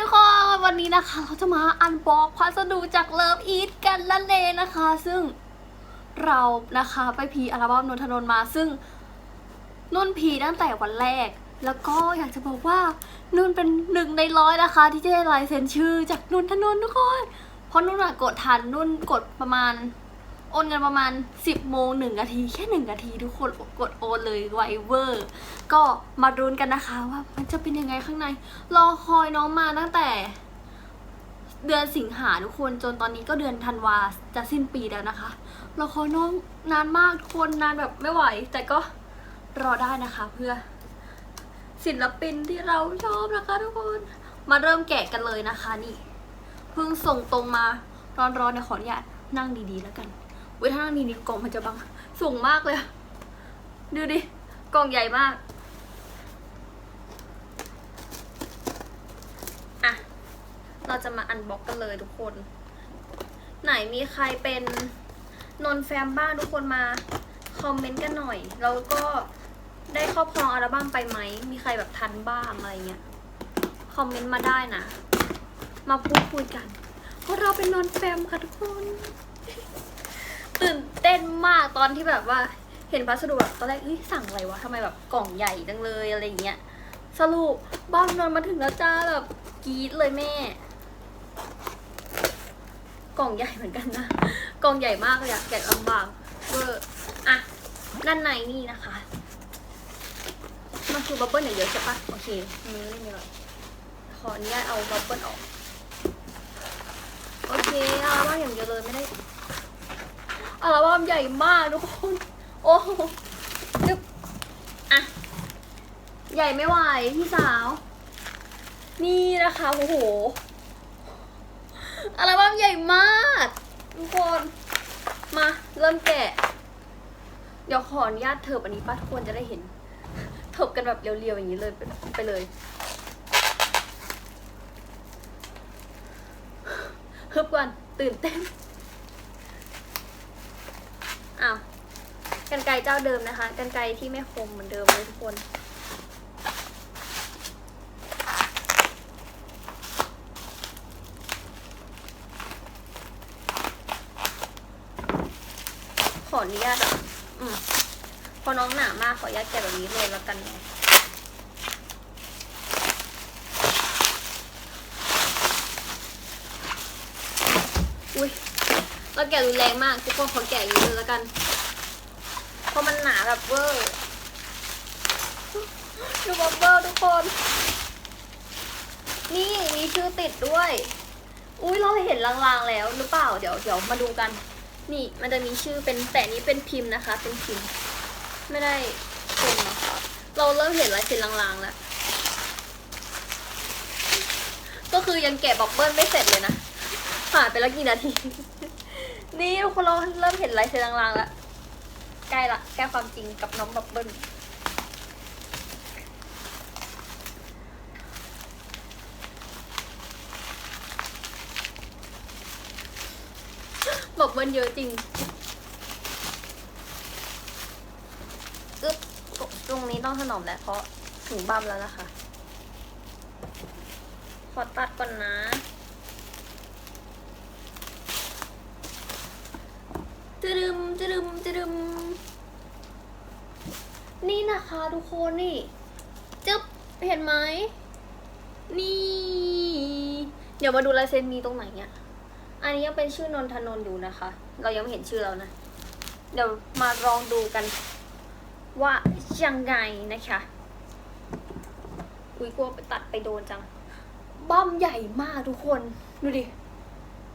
ทุกคนวันนี้นะคะ เราจะมาอันบอกพัสดุจากเลิฟอีทกันละเลนะคะ ซึ่งเรานะคะไปพีอัลบั้มนนทนนมา ซึ่งนุ่นพีตั้งแต่วันแรก แล้วก็อยากจะบอกว่านุ่นเป็นหนึ่งในร้อยนะคะ ที่จะได้ลายเซ็นชื่อจากนนทนนท์ทุกคนเพราะนุ่นอะกดทันนุ่นกดประมาณ โอนเงินประมาณ 10โมงหนึ่งนาทีแค่หนึ่งนาทีทุกคนกดโอนเลยไวเวอร์ ก็มารุนกันนะคะว่ามันจะเป็นยังไงข้างใน รอคอยน้องมาตั้งแต่เดือนสิงหาทุกคนจนตอนนี้ก็เดือนธันวาจะสิ้นปีแล้วนะคะรอคอยน้องนานมากทุกคนนานแบบไม่ไหว แต่ก็รอได้นะคะเพื่อศิลปินที่เราชอบนะคะทุกคนมาเริ่มแกะกันเลยนะคะนี่เพิ่งส่งตรงมาร้อนๆเนี่ยขออนุญาตนั่งดีๆแล้วกัน ว้ยถ้านั่งดีๆกล่องมันจะบังสูงมากเลยดูดิกล่องใหญ่มากอะเราจะมาอันบ็อกกันเลยทุกคน ไหนมีใครเป็นนนแฟมบ้างทุกคนมาคอมเมนต์กันหน่อย แล้วก็ได้ครอบครองอัลบั้มไปไหม มีใครแบบทันบ้างอะไรเงี้ย คอมเมนต์มาได้นะ มาพูดคุยกัน เพราะเราเป็นนนแฟมค่ะทุกคน ตื่นเต้นมากตอนที่แบบว่าเห็นพัสดุแบบตอนแรกเอ้ยสั่งอะไรวะทำไมแบบกล่องใหญ่จังเลยอะไรเงี้ยสรุปบ้านนอนมาถึงแล้วจ้าแบบกรี๊ดเลยแม่ กล่องใหญ่เหมือนกันนะ กล่องใหญ่มากเลยอะแกะลำบากเวอร์อะด้านในนี่นะคะมันคือบับเบิ้ลอย่างเดียวใช่ปะโอเคมือไม่มีหรอกขออนุญาตเอาบับเบิ้ลออก โอเคอัลบั้มอย่างเดียวเลยไม่ได้ อัลบั้มใหญ่มากทุกคน โอ้โหนึกอะ ใหญ่ไม่ไหวพี่สาว นี่นะคะโอ้โห อัลบั้มใหญ่มาก ทุกคน มาเริ่มแกะ เดี๋ยวขออนุญาตเถิบอันนี้ป้าทุกคนจะได้เห็น เถิบกันแบบเรียวๆอย่างนี้เลยไปไปเลยฮึบก่อนตื่นเต้น อ้าวกันไกเจ้าเดิมนะคะกันไกที่ไม่คมเหมือนเดิมเลยทุกคนขออนุญาตอะอืมพอน้องหนามากขออนุญาตแกะแบบนี้เลยแล้วกันเนาะอุ้ย เราแกะรุนแรงมากทุกคนขอแกะอย่างนี้เลยแล้วกัน เพราะมันหนาแบบเวอร์ดูบับเบอร์ทุกคน นี่มีชื่อติดด้วย อุ้ยเราเห็นลางๆแล้วหรือเปล่า เดี๋ยวเดี๋ยวมาดูกัน นี่มันจะมีชื่อเป็นแต่นี้เป็นพิมพ์นะคะ เป็นพิมพ์ ไม่ได้เป็นเนาะเราเริ่มเห็นลายเซ็นลางๆแล้ว ก็คือยังแกะบอกเบิ้ลไม่เสร็จเลยนะผ่านไปแล้วกี่นาที นี่ทุกคนเราเริ่มเห็นลายเซ็นลางๆแล้วใกล้ละใกล้ความจริงกับน้องบับเบิ้ลบับเบิ้ลเยอะจริงอึ๊บตรงนี้ต้องถนอมแหละเพราะถึงบัมแล้วนะคะ ขอตัดก่อนนะจะดึม จะดึมจะดึมนี่นะคะทุกคนนี่จึ๊บเห็นไหมนี่ เดี๋ยวมาดูลายเซ็นมีตรงไหนเนี่ยอันนี้ยังเป็นชื่อนนทนนอยู่นะคะ เรายังไม่เห็นชื่อเรานะ เดี๋ยวมาลองดูกัน ว่ายังไงนะคะอุ้ยกลัวไปตัดไปโดนจังบ้อมใหญ่มากทุกคน ดูดิ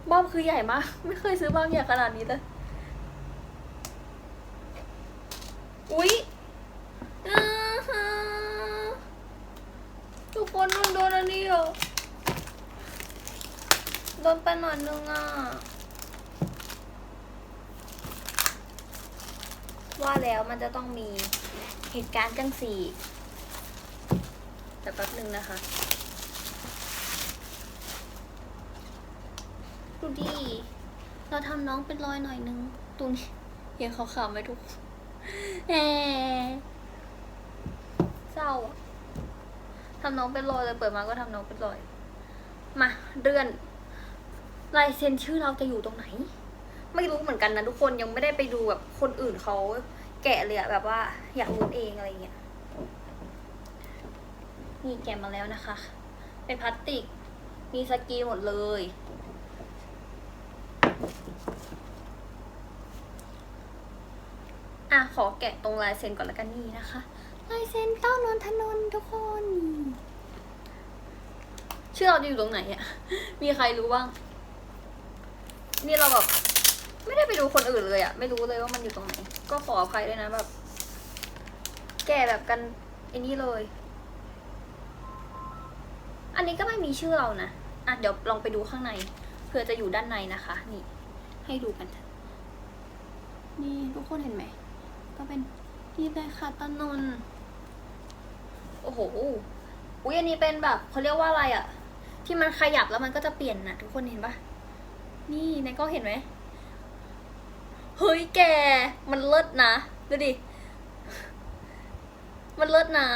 บ้อมคือใหญ่มาก ไม่เคยซื้อบ้อมใหญ่ขนาดนี้เลย อุ๊ยอ่าทุกคนนุ่นโดนอันนี้เหรอโดนไปหน่อยนึงอะ ว่าแล้วมันจะต้องมีเหตุการณ์จังสี่แต่แป๊บนึงนะคะ ดูดิเราทำน้องเป็นรอยหน่อยนึง ตรงนี้เห็นขาวๆไหมทุก แหมเศร้าอะทำน้องเป็นรอยเลยเปิดมาก็ทำน้องเป็นรอย มาเลื่อนลายเซ็นชื่อเราจะอยู่ตรงไหน ไม่รู้เหมือนกันนะทุกคนยังไม่ได้ไปดูแบบคนอื่นเขาแกะเลยอะแบบว่า อยากรู้เองอะไรเงี้ยนี่แกะมาแล้วนะคะ เป็นพลาสติก มีสกีหมดเลย อะขอแกะตรงลายเซ็นก่อนแล้วกันนี่นะคะ ลายเซ็นเต้านนทนนทุกคนชื่อเราจะอยู่ตรงไหนอะมีใครรู้บ้าง นี่เราแบบไม่ได้ไปดูคนอื่นเลยอะไม่รู้เลยว่ามันอยู่ตรงไหน ก็ขออภัยด้วยนะแบบ แกะแบบกันไอ้นี่เลย อันนี้ก็ไม่มีชื่อเรานะ อะเดี๋ยวลองไปดูข้างในเพื่อจะอยู่ด้านในนะคะ นี่ ให้ดูกัน นี่ทุกคนเห็นไหม ก็เป็นนี่เลยค่ะตานนโอ้โห อุ้ยอันนี้เป็นแบบเขาเรียกว่าอะไรอะที่มันขยับแล้วมันก็จะเปลี่ยนนะทุกคนเห็นปะนี่ในก็เห็นไหมเฮ้ยแก มันเลิศนะดูดิ มันเลิศนะ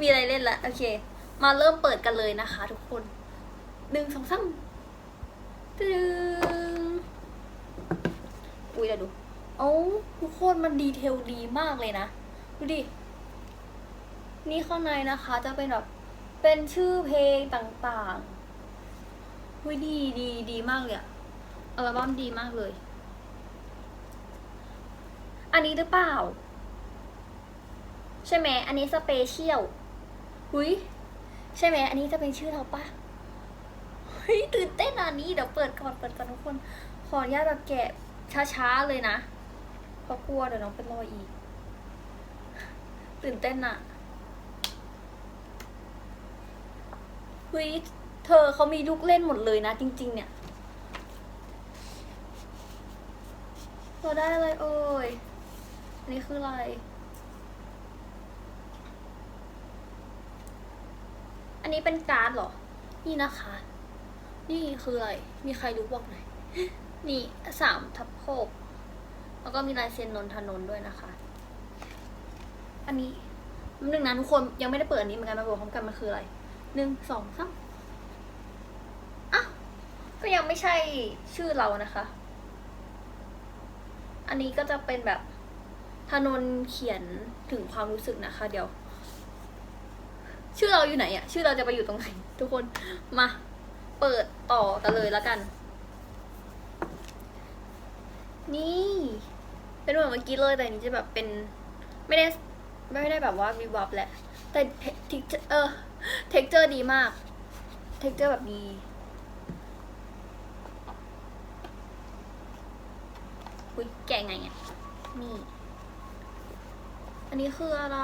มีอะไรเล่นละโอเค มาเริ่มเปิดกันเลยนะคะทุกคนหนึ่งสองสามตึงุยเดี๋ยวดู เอ้าทุกคนมันดีเทลดีมากเลยนะ ดูดิ นี่ข้างในนะคะจะเป็นแบบเป็นชื่อเพลงต่างๆอุ้ยดีดีดีมากเลยอะอัลบั้มดีมากเลย อันนี้หรือเปล่า ใช่ไหมอันนี้สเปเชียลหุยใช่ไหมอันนี้จะเป็นชื่อเราปะเฮ้ยตื่นเต้นอันนี้เดี๋ยวเปิดก่อนเปิดก่อนทุกคน ขออนุญาตแบบแกะ ช้าๆเลยนะ เพราะกลัวเดี๋ยวน้องเป็นรอยอีก ตื่นเต้นอะเฮ้ยเธอเขามีลูกเล่นหมดเลยนะ จริง ๆ เนี่ยเราได้อะไรเอ่ยอันนี้คืออะไร อันนี้เป็นการ์ดเหรอ นี่นะคะ นี่คืออะไร มีใครรู้บอกหน่อย นี่สามทับหกแล้วก็มีลายเซ็นนนทนนท์ด้วยนะคะ อันนี้หนึ่งนะทุกคนยังไม่ได้เปิดอันนี้เหมือนกันมาบอกพร้อมกันมันคืออะไรหนึ่งสองสามอะก็ยังไม่ใช่ชื่อเรานะคะ อันนี้ก็จะเป็นแบบธนนเขียนถึงความรู้สึกนะคะ เดี๋ยว ชื่อเราอยู่ไหนอะชื่อเราจะไปอยู่ตรงไหนทุกคนมาเปิดต่อกันเลยแล้วกัน นี่ เป็นเหมือนเมื่อกี้เลยแต่อันนี้จะแบบเป็นไม่ได้ไม่ได้แบบว่าวิบวับแหละ แต่เทคเออเท็กเจอร์ดีมาก เท็กเจอร์แบบดีอุ้ยแกไงอะนี่ อันนี้คืออะไร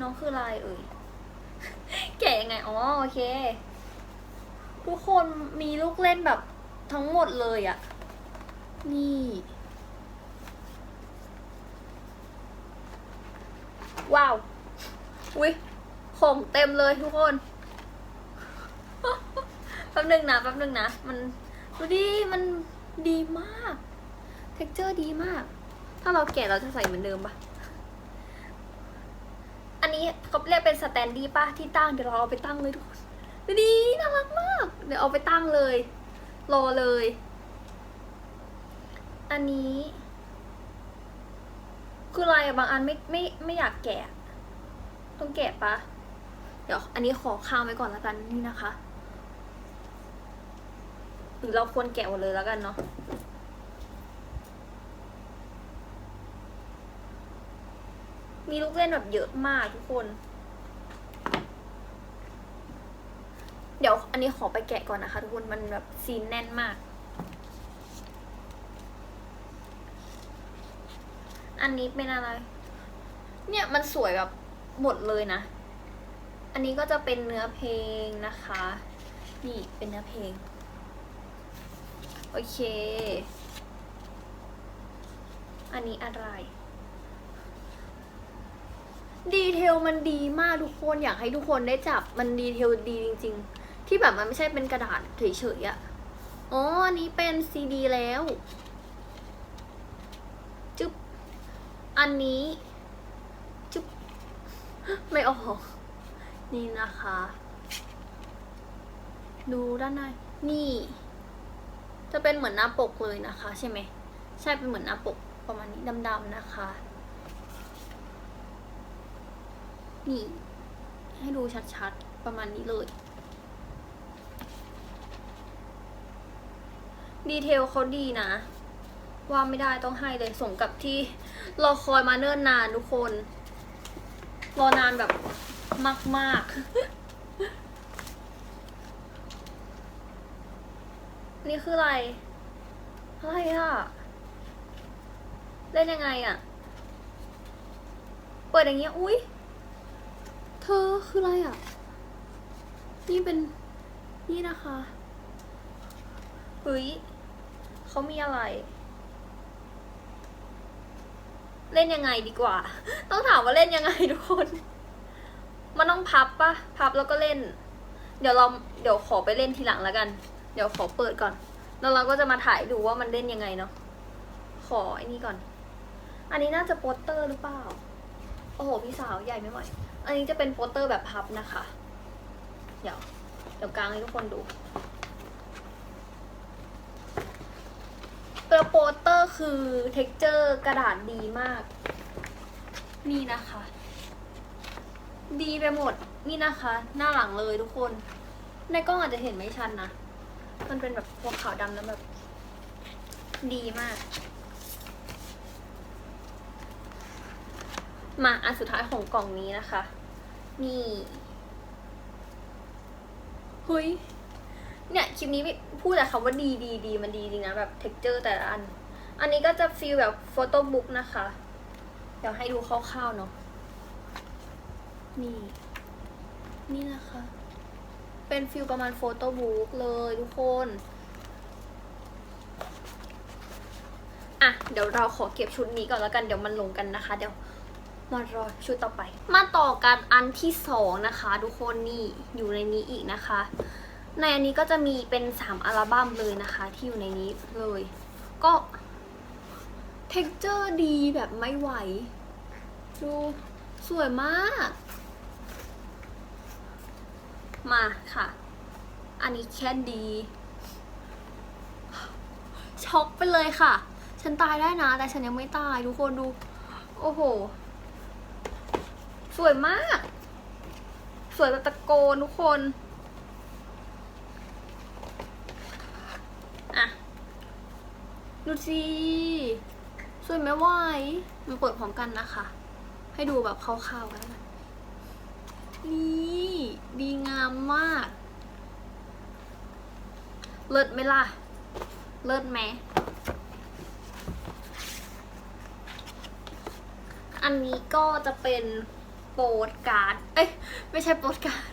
น้องคืออะไรเอ่ย แกยังไง อ๋อ โอเค ทุกคนมีลูกเล่นแบบทั้งหมดเลยอะ นี่ ว้าว อุ้ยของเต็มเลยทุกคน แป๊บหนึ่งนะแป๊บหนึ่งนะ มันดูดิ มันดีมาก เท็กเจอร์ดีมาก ถ้าเราแกะเราจะใส่เหมือนเดิมปะอันนี้เขาเรียกเป็นสแตนดี้ป่ะที่ตั้งเดี๋ยวเราเอาไปตั้งเลยทุกคนดูดีน่ารักมาก เดี๋ยวเอาไปตั้งเลย รอเลย อันนี้ คืออะไรบางอันไม่ไม่ไม่อยากแกะ ต้องแกะปะเดี๋ยวอันนี้ขอข้ามไว้ก่อนแล้วกันนี่นะคะหรือเราควรแกะหมดเลยแล้วกันเนาะมีลูกเล่นแบบเยอะมากทุกคน เดี๋ยวอันนี้ขอไปแกะก่อนนะคะทุกคนมันแบบซีนแน่นมาก อันนี้เป็นอะไร เนี่ยมันสวยแบบหมดเลยนะ อันนี้ก็จะเป็นเนื้อเพลงนะคะ นี่เป็นเนื้อเพลง โอเค อันนี้อะไร ดีเทลมันดีมากทุกคนอยากให้ทุกคนได้จับมันดีเทลดีจริง ๆ ที่แบบมันไม่ใช่เป็นกระดาษเฉยๆอะอ๋ออันนี้เป็นซีดีแล้วจึ๊บ อันนี้จึ๊บไม่ออกนี่นะคะ ดูด้านในนี่ จะเป็นเหมือนหน้าปกเลยนะคะ ใช่ไหมใช่เป็นเหมือนหน้าปกประมาณนี้ดำๆนะคะ นี่ ให้ดูชัดๆประมาณนี้เลยดีเทลเขาดีนะ ว่าไม่ได้ต้องให้เลยสมกับที่รอคอยมาเนิ่นนานทุกคน รอนานแบบมาก ๆ นี่คืออะไร อะไรอะเล่นยังไงอะเปิดอย่างเงี้ย อุ๊ยเธอคืออะไรอะนี่เป็น นี่นะคะเฮ้ยเขามีอะไร เล่นยังไงดีกว่า ต้องถามว่าเล่นยังไงทุกคน มันต้องพับปะพับแล้วก็เล่น เดี๋ยวเราเดี๋ยวขอไปเล่นทีหลังแล้วกัน เดี๋ยวขอเปิดก่อน แล้วเราก็จะมาถ่ายดูว่ามันเล่นยังไงเนาะ ขอไอ้นี่ก่อน อันนี้น่าจะโปสเตอร์หรือเปล่า โอ้โหพี่สาวใหญ่ไม่ไหว อันนี้จะเป็นโปสเตอร์แบบพับนะคะ เดี๋ยวเดี๋ยวกลางให้ทุกคนดู ตัวโปสเตอร์คือเท็กเจอร์กระดาษดีมาก นี่นะคะ ดีไปหมดนี่นะคะ หน้าหลังเลยทุกคน ในกล้องอาจจะเห็นไม่ชัดนะมันเป็นแบบพวกขาวดำแล้วแบบ ดีมาก มาอันสุดท้ายของกล่องนี้นะคะ นี่เฮ้ย เนี่ยคลิปนี้พูดแต่คำว่าดีดีดีมันดีจริงนะแบบเท็กเจอร์แต่ละอัน อันนี้ก็จะฟีลแบบโฟโต้บุ๊กนะคะ เดี๋ยวให้ดูคร่าวๆเนาะนี่ นี่นะคะ เป็นฟิลประมาณโฟโต้บุ๊กเลยทุกคนอะเดี๋ยวเราขอเก็บชุดนี้ก่อนแล้วกันเดี๋ยวมันลงกันนะคะ เดี๋ยวมารอชุดต่อไป มาต่อกันอันที่สองนะคะ ทุกคนนี่อยู่ในนี้อีกนะคะ ในอันนี้ก็จะมีเป็นสามอัลบั้มเลยนะคะ ที่อยู่ในนี้เลย ก็เท็กเจอร์ดีแบบไม่ไหว ดูสวยมาก มาค่ะ อันนี้แค่ดี ช็อกไปเลยค่ะ ฉันตายได้นะ แต่ฉันยังไม่ตายทุกคนดู โอ้โห สวยมาก สวยแบบตะโกนทุกคน อะ ดูสิสวยไหมไหวมันเปิดพร้อมกันนะคะ ให้ดูแบบคร่าวๆกันนะนี่ดีงามมาก เลิศไหมล่ะ เลิศไหมอันนี้ก็จะเป็นโปสการ์ด เอ้ย ไม่ใช่โปสการ์ด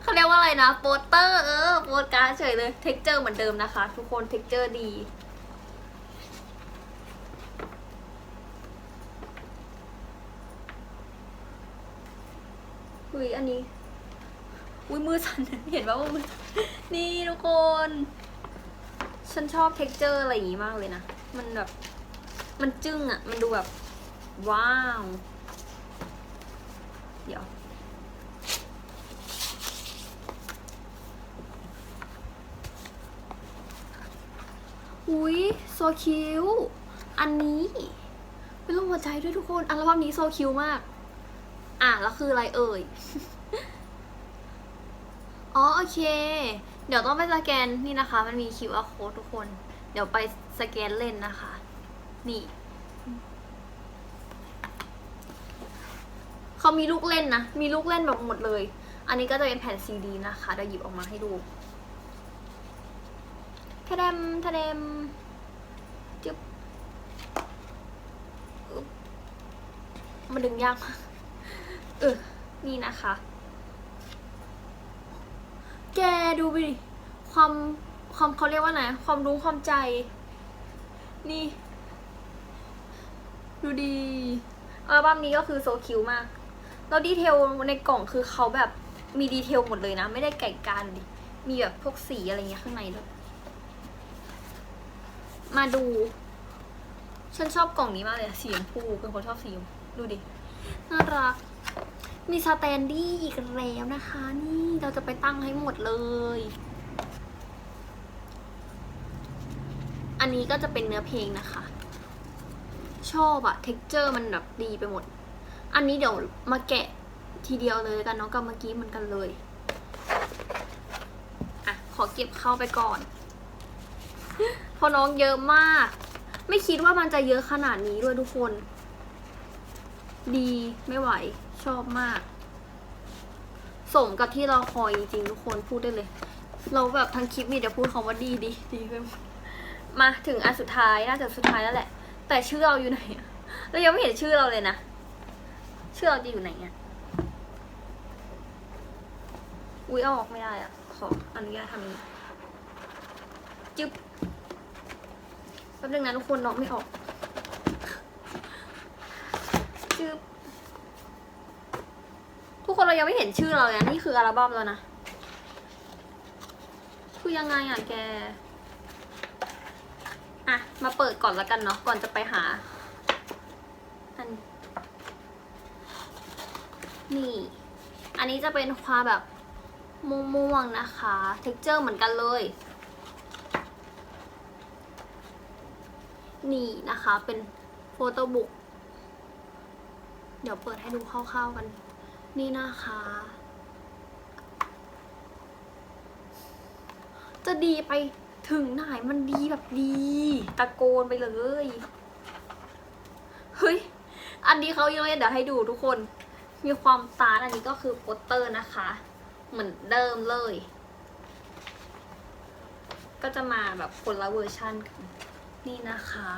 เขาเรียกว่าอะไรนะ โปสเตอร์ เออ โปสการ์ดเฉยเลย เท็กเจอร์เหมือนเดิมนะคะ ทุกคน เท็กเจอร์ดี อุ้ยอันนี้ อุ้ยมือสั่นเห็นป่าว่ามือนี่ทุกคน ฉันชอบเท็กเจอร์อะไรอย่างงี้มากเลยนะ มันแบบ มันจึ้งอะมันดูแบบ ว้าว เดี๋ยวอุ้ยโซคิว อันนี้ เป็นรูปหัวใจด้วยทุกคน อัลบั้มนี้โซคิวมาก อะแล้วคืออะไรเอ่ย อ๋อโอเค เดี๋ยวต้องไปสแกนนี่นะคะ มันมี QR code ทุกคน เดี๋ยวไปสแกนเล่นนะคะ นี่ เขามีลูกเล่นนะ มีลูกเล่นแบบหมดเลย อันนี้ก็จะเป็นแผ่นซีดีนะคะ เดี๋ยวหยิบออกมาให้ดูทะเดมทะเดมจึ๊บอึ๊บมันดึงยากมาก เออ นี่นะคะ แกดูไปดิความความเขาเรียกว่าไงความรู้ความใจ นี่ ดูดีอัลบั้มนี้ก็คือโซคิวมาก แล้วดีเทลในกล่องคือเขาแบบมีดีเทลหมดเลยนะ ไม่ได้ไก่กาดูดิมีแบบพวกสีอะไรเงี้ยข้างในด้วยมาดู ฉันชอบกล่องนี้มากเลยสีชมพูเป็นคนชอบสีชมพูดูดิ น่ารัก มีสแตนดี้อีกแล้วนะคะ นี่เราจะไปตั้งให้หมดเลย อันนี้ก็จะเป็นเนื้อเพลงนะคะ ชอบอะเท็กเจอร์มันแบบดีไปหมด อันนี้เดี๋ยวมาแกะทีเดียวเลยกันเนาะกับเมื่อกี้เหมือนกันเลยอะขอเก็บเข้าไปก่อนเพราะน้องเยอะมาก ไม่คิดว่ามันจะเยอะขนาดนี้ด้วยทุกคน ดีไม่ไหว ชอบมาก สมกับที่เราคอยจริงทุกคนพูดได้เลย เราแบบทั้งคลิปมีแต่พูดคำว่าดีดีดีไปหมดมาถึงอันสุดท้ายน่าจะสุดท้ายแล้วแหละ แต่ชื่อเราอยู่ไหนเรายังไม่เห็นชื่อเราเลยนะชื่อเราจะอยู่ไหนอะอุ้ยเอาออกไม่ได้อะขออนุญาตทำนี้จึ๊บแป๊บนึงนะทุกคนน้องไม่ออกจึ๊บ คนเรายังไม่เห็นชื่อเราเลยนะนี่คืออัลบั้มแล้วนะ คือยังไงอะแก อะ มาเปิดก่อนล้วกันเนาะ ก่อนจะไปหา อัน นี่ อันนี้จะเป็นความแบบม่วงๆนะคะ เท็กเจอร์เหมือนกันเลย นี่นะคะ เป็นโฟโต้บุ๊ก เดี๋ยวเปิดให้ดูคร่าวๆกัน นี่นะคะ จะดีไปถึงไหนมันดีแบบดี ตะโกนไปเลย เฮ้ย อันนี้เขายังไม่เดี๋ยวให้ดูทุกคน มีความตาร์ทอันนี้ก็คือโปสเตอร์นะคะ เหมือนเดิมเลย ก็จะมาแบบคนละเวอร์ชันกัน นี่นะคะ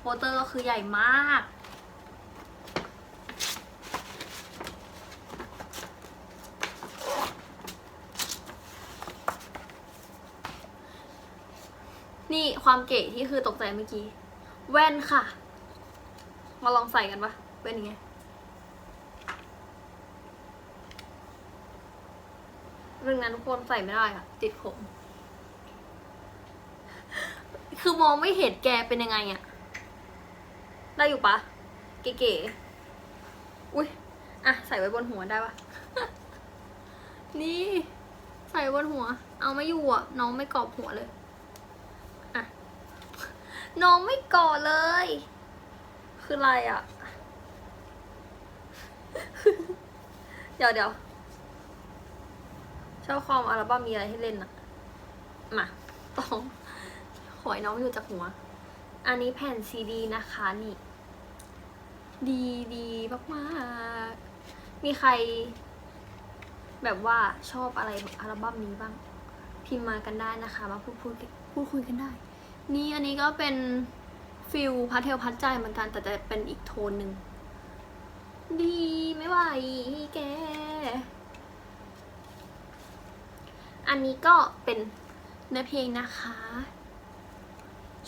โปสเตอร์ก็คือใหญ่มาก นี่ความเก๋ที่คือตกใจเมื่อกี้ แว่นค่ะ มาลองใส่กันปะแว่นยังไงเรื่องนั้นทุกคนใส่ไม่ได้ค่ะ ติดผม คือมองไม่เห็นแกเป็นยังไงอะได้อยู่ปะเก๋ๆอุ้ยอะ ใส่ไว้บนหัวได้ปะนี่ ใส่บนหัว เอาไม่อยู่อะ น้องไม่กรอบหัวเลย น้องไม่ก่อเลย คืออะไรอะ เดี๋ยวเดี๋ยวชอบความอัลบั้มมีอะไรให้เล่นอะมาต้องขอให้น้องไม่อยู่จากหัว อันนี้แผ่นซีดีนะคะนี่ ดีดีมากๆ มีใคร แบบว่าชอบอะไรอัลบั้มนี้บ้าง พิมพ์มากันได้นะคะ มาพูดพูดพูดคุยกันได้ นี่อันนี้ก็เป็นฟิลพาเทลพัดใจเหมือนกัน แต่จะเป็นอีกโทนหนึ่ง ดีไม่ไหวแก อันนี้ก็เป็นเนื้อเพลงนะคะ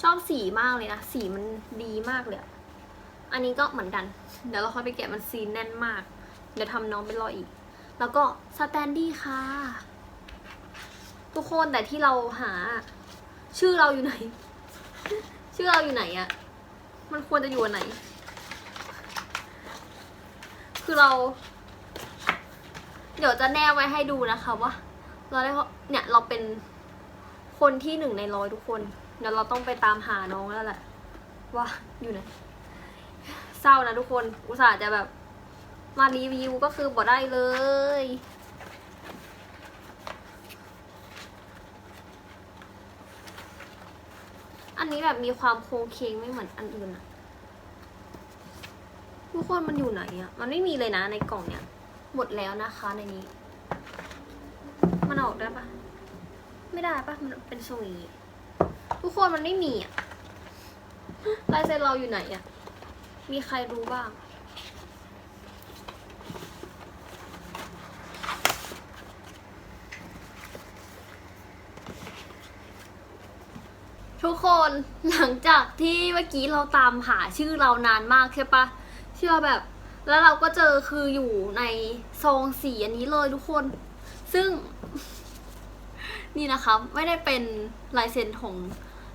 ชอบสีมากเลยนะ สีมันดีมากเลยอะอันนี้ก็เหมือนกัน เดี๋ยวเราค่อยไปแกะมันซีนแน่นมาก เดี๋ยวทำน้องเป็นรอยอีก แล้วก็สแตนดี้ค่ะ ทุกคนแต่ที่เราหา ชื่อเราอยู่ไหน ชื่อเราอยู่ไหนอะมันควรจะอยู่อันไหน คือเรา เดี๋ยวจะแนบไว้ให้ดูนะคะว่าเราได้เนี่ยเราเป็นคนที่หนึ่งในร้อยทุกคน เดี๋ยวเราต้องไปตามหาน้องแล้วแหละ ว่าอยู่ไหนเศร้านะทุกคน อุตส่าห์จะแบบ มารีวิวก็คือบ่ได้เลย อันนี้แบบมีความโค้งเคงไม่เหมือนอันอื่นอะทุกคนมันอยู่ไหนอะมันไม่มีเลยนะในกล่องเนี่ย หมดแล้วนะคะในนี้ มันออกได้ปะไม่ได้ปะมันเป็นสวีทุกคนมันไม่มีอะลายเซ็นเราอยู่ไหนอะมีใครรู้บ้าง ทุกคนหลังจากที่เมื่อกี้เราตามหาชื่อเรานานมากใช่ปะเชื่อแบบ แล้วเราก็เจอคืออยู่ในซองสีอันนี้เลยทุกคน ซึ่ง นี่นะคะ ไม่ได้เป็นลายเซ็นของ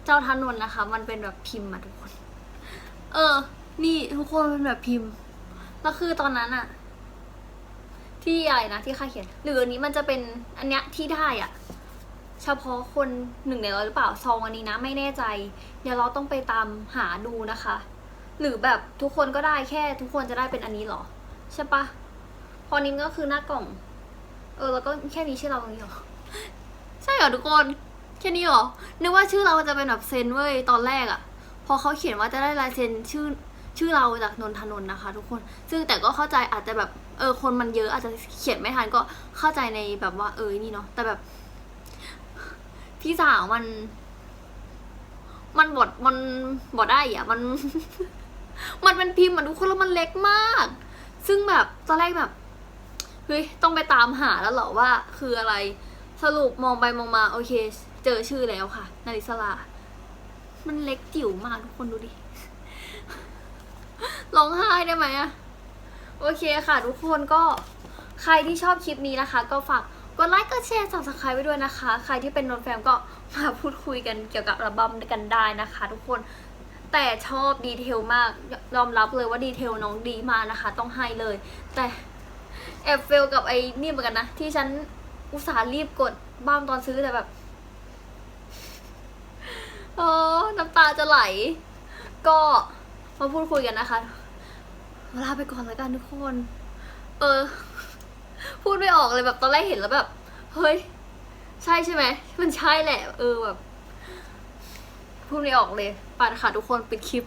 เจ้าทานนนะคะ มันเป็นแบบพิมพ์อะทุกคน เออ นี่ทุกคนเป็นแบบพิมพ์แล้วคือตอนนั้นอะที่อะไรนะที่ข้าเขียน หรืออันนี้มันจะเป็นอันเนี้ยที่ได้อะ พาะคนหนึ่งในร้อยหรือเปล่าซองอันนี้นะไม่แน่ใจ เดี๋ยวเราต้องไปตามหาดูนะคะ หรือแบบทุกคนก็ได้แค่ทุกคนจะได้เป็นอันนี้หรอ ใช่ปะพอนี้มก็คือหน้ากล่อง เออแล้วก็แค่มีชื่อเราตรงนี้หรอใช่เหรอทุกคนแค่นี้หรอนึกว่าชื่อเราจะเป็นแบบเซนเว้ยตอนแรกอะพอเขาเขียนว่าจะได้ลายเซ็นชื่อชื่อเราจากนนทนนนะคะ ทุกคน ซึ่งแต่ก็เข้าใจอาจจะแบบเออคนมันเยอะอาจจะเขียนไม่ทันก็เข้าใจในแบบว่าเออนี่เนาะแต่แบบ พี่สาวมัน มันบดมันบดได้อะมัน มันเป็นพิมพ์อะทุกคนแล้วมันเล็กมาก ซึ่งแบบตอนแรกแบบเฮ้ยต้องไปตามหาแล้วเหรอว่า คืออะไรสรุปมองไปมองมา โอเค เจอชื่อแล้วค่ะ นาริสลา มันเล็กจิ๋วมากทุกคนดูดิร้องไห้ได้ไหมอะโอเคค่ะ ทุกคนก็ใครที่ชอบคลิปนี้นะคะ ก็ฝาก กดไลค์กดแชร์ subscribe ไว้ด้วยนะคะ ใครที่เป็นนนแฟมก็มาพูดคุยกันเกี่ยวกับอัลบั้มกันได้นะคะ ทุกคนแต่ชอบดีเทลมากยอมรับเลยว่าดีเทลน้องดีมากนะคะ ต้องให้เลย แต่แอบเฟลกับไอ้นี่เหมือนกันนะ ที่ฉันอุตส่าห์รีบกดบ้ามตอนซื้อแต่แบบเออน้ำตาจะไหล ก็มาพูดคุยกันนะคะลาไปก่อนแล้วกันทุกคน เออ พูดไม่ออกเลยแบบตอนแรกเห็นแล้วแบบ เฮ้ย ใช่ใช่ไหม มันใช่แหละ เออแบบ พูดไม่ออกเลยไปนค่ะทุกคนปิดคลิป